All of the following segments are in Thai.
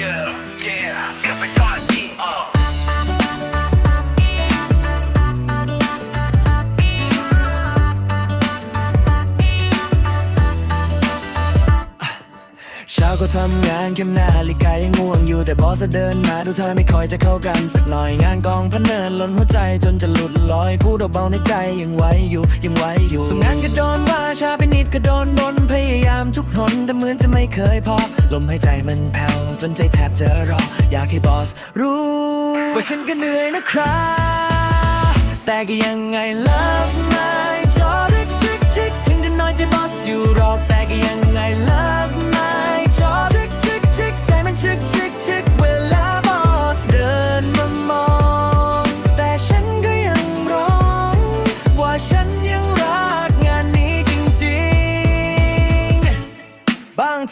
Yeah. ก็ทำงานเข้มหน้าลิกายังง่วงอยู่ แต่บอสเดินมาดูเธอไม่ค่อยจะเข้ากันสักหน่อยงานกองพันเนินล้นหัวใจจนจะหลุดลอยพูดเบาๆในใจยังไหวอยู่ยังไหวอยู่สมงานก็โดนว่าชาไปนิดก็โดนบนพยายามทุกหนแต่เหมือนจะไม่เคยพอลมหายใจมันแผ่วจนใจแทบจะรอ อยากให้บอสรู้ว่าฉันก็เหนื่อยนะครับแต่ก็ยังไง love my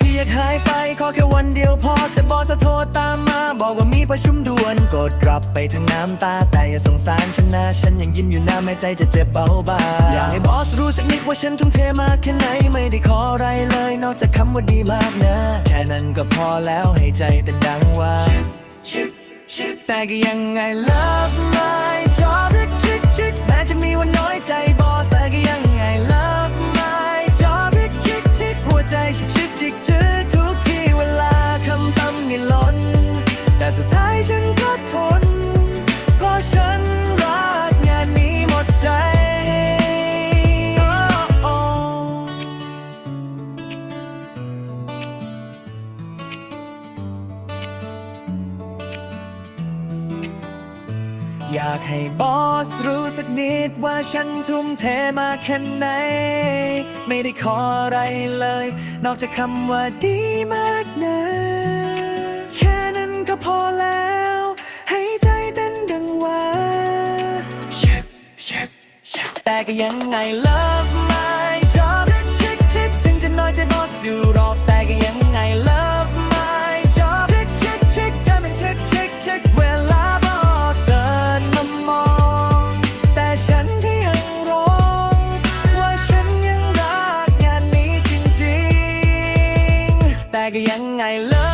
ทีอยากหายไปขอแค่วันเดียวพอ แต่บอสโทรตามมา บอกว่ามีประชุมด่วนกดกลับไปทั้งน้ำตา แต่อย่าสงสารฉันนะ ฉันยังยิ้มอยู่นะแม้ใจจะเจ็บเบาบางอยากให้บอสรู้สักนิดว่าฉันทุ่มเทมากแค่ไหน ไม่ได้ขออะไรเลย นอกจากคำว่าดีมากนะ แค่นั้นก็พอแล้วให้ใจเต้นดังว่า แต่ก็ยังไง love my job ริกชิกชิกแม้จะมีวันน้อยใจ อยากให้บอสรู้สักนิดว่าฉันทุ่มเทมาแค่ไหน ไม่ได้ขออะไรเลย นอกจากคำว่าดีมากนะแค่นั้นก็พอแล้ว ให้ใจเต้นดังว่าเช็คเช็คเช็คแต่ก็ยังไง love 那个烟爱了。